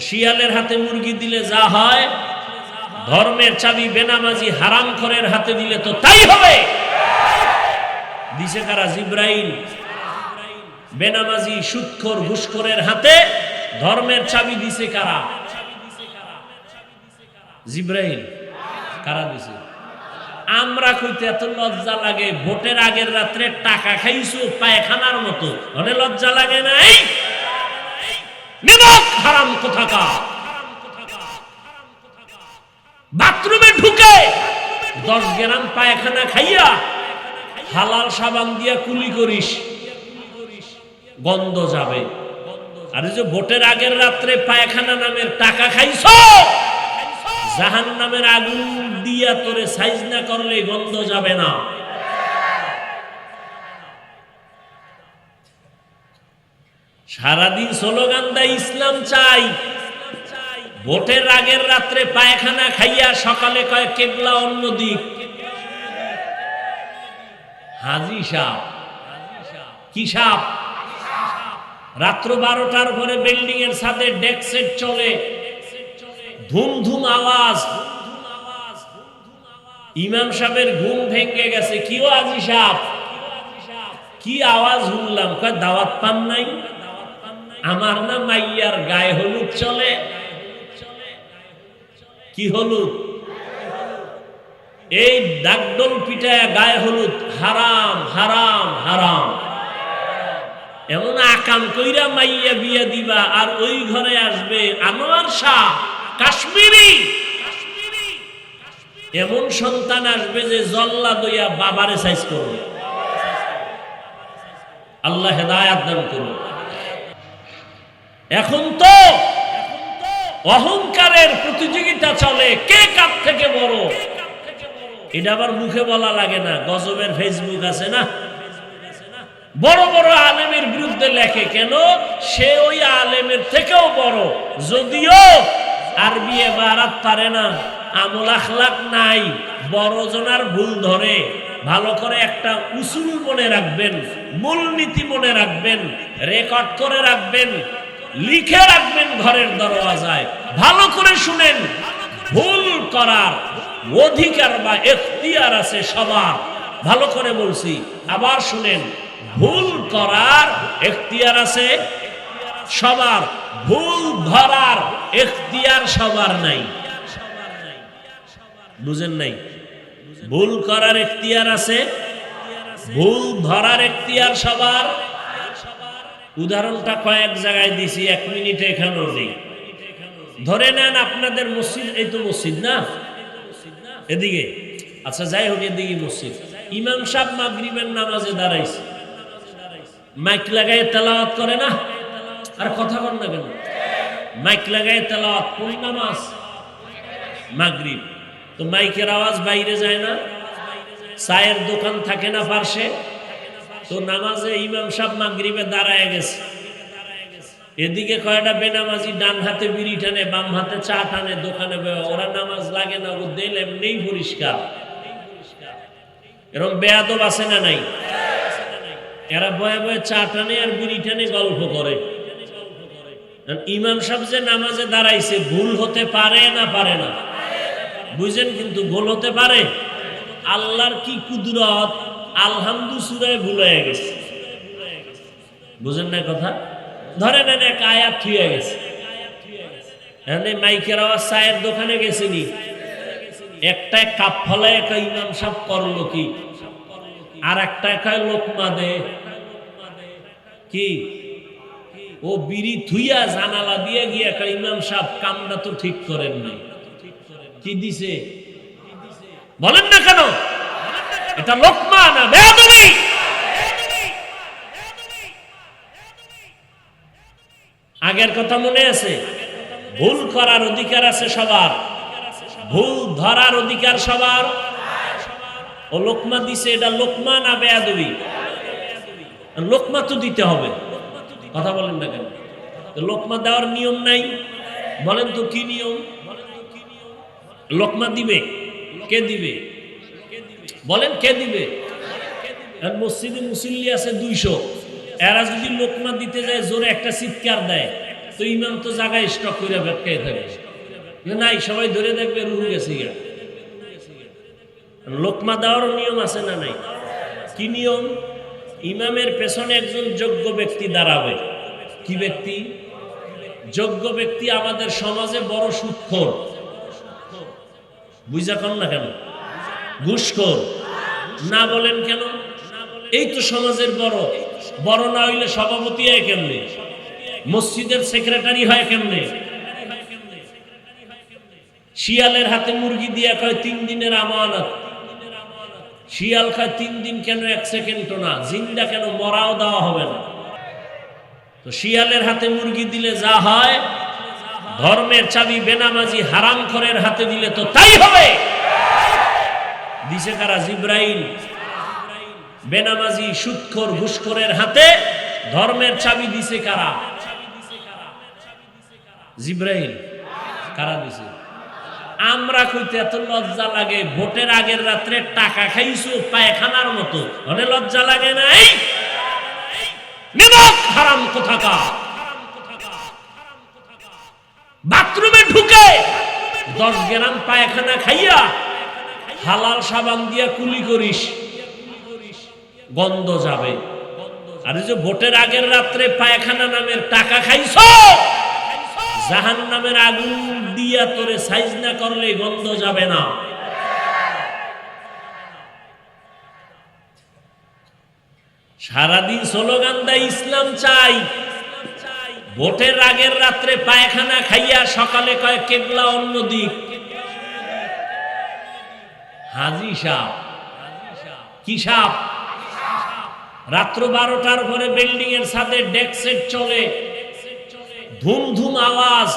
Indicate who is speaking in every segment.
Speaker 1: শিয়ালের হাতে মুরগি দিলে যা হয়, ধর্মের চাবি বেনামাজি হারাম খরের হাতে দিলে তো তাই হবে। দিছে কারা জিব্রাইল? বেনামাজি সুৎখর ঘুষখোরের হাতে ধর্মের চাবি দিছে কারা? জিব্রাইল। কারা দিছে? আমরা কইতে এত লজ্জা লাগে, ভোটের আগের রাত্রে টাকা খাইছো, পায়খানার মতো। মানে লজ্জা লাগে নাই? হারাম কোথাকা বাথরুমে ঢুকে দশ গ্রাম পায়খানা খাইয়া হালাল সাবান দিয়া কুলি করিস, গন্ধ যাবে। আর যে ভোটের আগের রাত্রে পায়খানা নামের টাকা খাইছ জাহান নামের আগুন দিয়া তোরে সাইজ না করলে গন্ধ যাবে না। সারাদিন স্লোগান দেয়, ইসলাম চাই। ভোটের আগের রাত্রে পায়খানা খাইয়া সকালে কয়, কেবলা অন্য দিক। হাজি সাপ কি সাপ? রাত্র বারোটার পরে বিল্ডিং এর সাথে ডেস্ক চলে। ধুম ধুম আওয়াজ। ইমাম সাহেবের ঘুম ভেঙে গেছে। কিও আজি সাপ কি আওয়াজ শুনলাম? কয়, দাওয়াত পান নাই? আমার না মাইয়ার গায়ে হলুদ চলে? কি হলুদ? এই ডাকডোল পিঠায় গায়ে হলুদ। হারাম হারাম হারাম। এমন আকাম কইরা মাইয়া বিয়া দিবা, আর ওই ঘরে আসবে আনোয়ার শাহ, কাশ্মীরি। এমন সন্তান আসবে যে জল্লা দইয়া বাবারে সাইজ করবে। আল্লাহ হেদায়াত দান করুন এখন তো অহংকারের প্রতিযোগিতা চলে। কে কার থেকে বড়? এটা আবার মুখে বলা লাগে না, গজবের ফেসবুক আছে না? বড় বড় আলেমের বিরুদ্ধে লেখে কেন? সে ওই আলেমের থেকেও বড়। যদিও আরবি এবারাত পারে না, আমল আখলাক নাই, বড় জনার ভুল ধরে। ভালো করে একটা উসুল মনে রাখবেন, মূলনীতি মনে রাখবেন, রেকর্ড করে রাখবেন লিখে রাখবেন ঘরের দরওয়াজায়। ভালো করে শুনেন। ভুল করার অধিকার বা এখতিয়ার আছে সবার। ভালো করে বলছি, আবার শুনেন। ভুল করার এখতিয়ার আছে সবার। ভুল ধরার এখতিয়ার সবার নাই। বুঝেন নাই? ভুল করার এখতিয়ার আছে, ভুল ধরার এখতিয়ার সবার। উদাহরণটা কয়েক জায়গায় দিছি, এক মিনিটে এখানেও নেই ধরে নেন আপনাদের মসজিদ, এই তো মসজিদ না? এদিকে। আচ্ছা যাই হোক, এদিকে মসজিদ। ইমাম সাহেব মাগরিবের নামাজে দাঁড়াইছে। মাইক লাগাই তেলাওয়াত করে না? আর কথা বল না কেন? মাইক লাগাই তেলাওয়াত, কোন নামাজ? মাগরিব। তো মাইকের আওয়াজ বাইরে যায় না? চায়ের দোকান থাকে না পার্শ্বে? তো নামাজে ইমাম সাহেব মাগরিবে দাঁড়ায় গেছে। এদিকে কয়টা বেনামাজি ডান হাতে বিড়ি টানে, বাম হাতে চা টানে, দোকানে ওরা নামাজ লাগে না ও দিল এমনিই পরিষ্কার। এরকম বেয়াদব আছে না নাই? এরা বয়ে বয়ে চা টানে আর বিড়ি টানে গল্প করে। ইমাম সাহেব যে নামাজে দাঁড়াইছে, ভুল হতে পারে না পারে না? বুঝেন কিন্তু ভুল হতে পারে? আল্লাহর কি কুদরত? আলহামদু সুরায় ভুল গেছে। বুঝেন না কথা? ধরে নেন এক আয়াত থুয়ে গেছে। এখানে মাইকের আওয়াজ চায়ের দোকানে গেছিনি একটা কাপ ফলায় একটা ইমাম সাহেব করল কি? আর একটা একাই লোকমা দে কি? ও বিড়ি থুইয়া জানালা দিয়ে গিয়ে একটা ইমাম সাহেব, কামটা তো ঠিক করেন নাই। কি দিছে? বলেন না কেন? এটা লোকমা আগের কথা মনে আছে? ভুল করার অধিকার আছে সবার। ভুল ধরার অধিকার সবার। ও লোকমা দিছে, এটা লোকমা না বেয়াদবি। লোকমা তো দিতে হবে। কথা বলেন না কেন? লোকমা দেওয়ার নিয়ম নাই। বলেন তো কি নিয়ম? লোকমা দিবে। কে দিবে? বলেন, কে দিবে? মসজিদে মুসল্লি আছে দুইশো। এরা যদি লোকমা দিতে যায়, জোরে একটা চিৎকার দেয়, তো ইমাম তো জায়গায় স্টক করে ভেটকাই থাকে নাই, সবাই ধরে দেখবে, রুহু গেছে গা লোকমা দেওয়ার নিয়ম আছে না নাই? কি নিয়ম? ইমামের পেছনে একজন যোগ্য ব্যক্তি দাঁড়াবে। কি ব্যক্তি? যোগ্য ব্যক্তি আমাদের সমাজে বড় সুৎখোর। বুঝা কন না কেন? ঘুষখোর। না বলেন কেন? এই তো সমাজের বড়। বড় না হইলে সভাপতি হয় কেমনে? মসজিদের সেক্রেটারি হয় কেমনে? শিয়ালের হাতে মুরগি দিয়া কয়, তিন দিনের আমানত। শিয়াল খায় তিন দিন কেন এক সেকেন্ডও না? জিন্দা কেন? মরাও দেওয়া হবে না। তো শিয়ালের হাতে মুরগি দিলে যা হয়, ধর্মের চাবি, বেনামাজি হারাম খরের হাতে দিলে তো তাই হবে। দিছে কারা জিব্রাইল। বেনামাজি সুৎখর ঘুষখোরের হাতে ধর্মের চাবি দিছে কারা? জিব্রাইল। কারা দিছে? আমরা কইতে এত লজ্জা লাগে, ভোটের আগের রাত্রে টাকা খাইছো পায়খানার মতো। মানে লজ্জা লাগে নাই? নিমক হারাম কোথাকা বাথরুমে ঢুকে দশ গ্রাম পায়খানা খাইয়া হালাল সাবান দিয়া কুলি করিস, গন্ধ যাবে। আর যে ভোটের আগের রাত্রে পায়খানা নামের টাকা খাইছ জাহান নামের আগুন দিয়া তোরে সাইজ না করলে গন্ধ যাবে না। সারাদিন স্লোগান দেয়, ইসলাম চাই। ভোটের আগের রাত্রে পায়খানা খাইয়া সকালে কয় কেবলা অন্য দিক হাজি সাপ কি সাপ রাত্র বারোটার পরে বিল্ডিং এর সাথে ডেক্সেট চলে। ধুম ধুম আওয়াজ।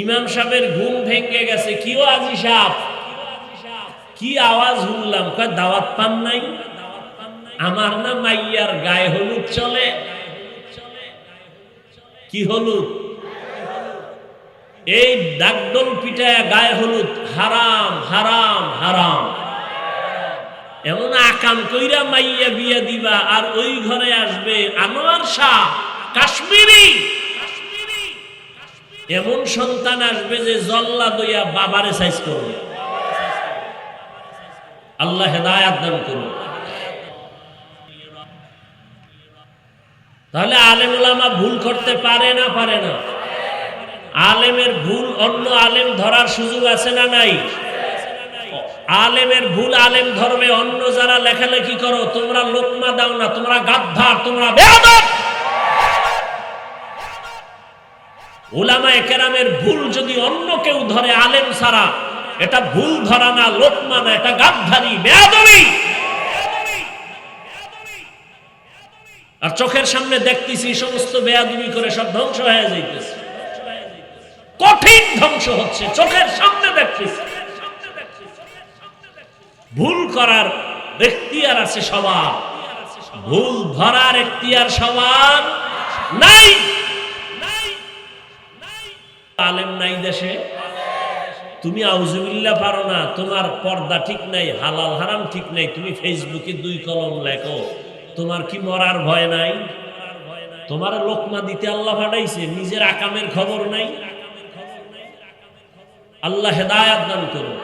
Speaker 1: ইমাম সাহেবের ঘুম ভেঙে গেছে। কিও আজি সাপ কি আওয়াজ শুনলাম? কয়, দাওয়াত পান নাই? আমার না মাইয়ার গায়ে হলুদ চলে। কি হলুদ? এই ডাকডোল পিঠায় গায়ে হলুদ। হারাম হারাম হারাম। এমন আকাম কইরা মাইয়া বিয়া দিবা, আর ওই ঘরে আসবে আনোয়ার শাহ, কাশ্মীরি। এমন সন্তান আসবে যে জল্লা দইয়া বাবারে সাইজ করবে। আল্লাহ হেদায়াত দান করুন। তাহলে আলেম ওলামা ভুল করতে পারে না পারে না? আলেমের ভুল অন্য আলেম ধরার সুযোগ আছে না নাই? আলেমের ভুল আলেম ধর্মে অন্য যারা লেখালেখি করো, তোমরা লোকমা দাও না, তোমরা গাদ্ধার তোমরা বেয়াদব। কেরামের ভুল যদি অন্য কেউ ধরে আলেম ছাড়া, এটা ভুল ধরা না, লোকমা না, এটা গাদ্ধারি বেয়াদবি। আর চোখের সামনে দেখতেছি সমস্ত বেয়াদবি করে সব ধ্বংস হয়ে যাইতেছে। কঠিন ধ্বংস হচ্ছে, চোখের সামনে দেখতেছি। ভুল করার এখতিয়ার আছে সবার। ভুল ধরার এখতিয়ার সবার নাই। আলেম নাই দেশে? তুমি আউজুবিল্লা পারো না, তোমার পর্দা ঠিক নাই, হালাল হারাম ঠিক নাই, তুমি ফেসবুকে দুই কলম লেখো। তোমার কি মরার ভয় নাই? তোমার লোকমা দিতে আল্লাহ পাঠাইছে, নিজের আকামের খবর নাই? আল্লাহ হেদায়াত দান করুন।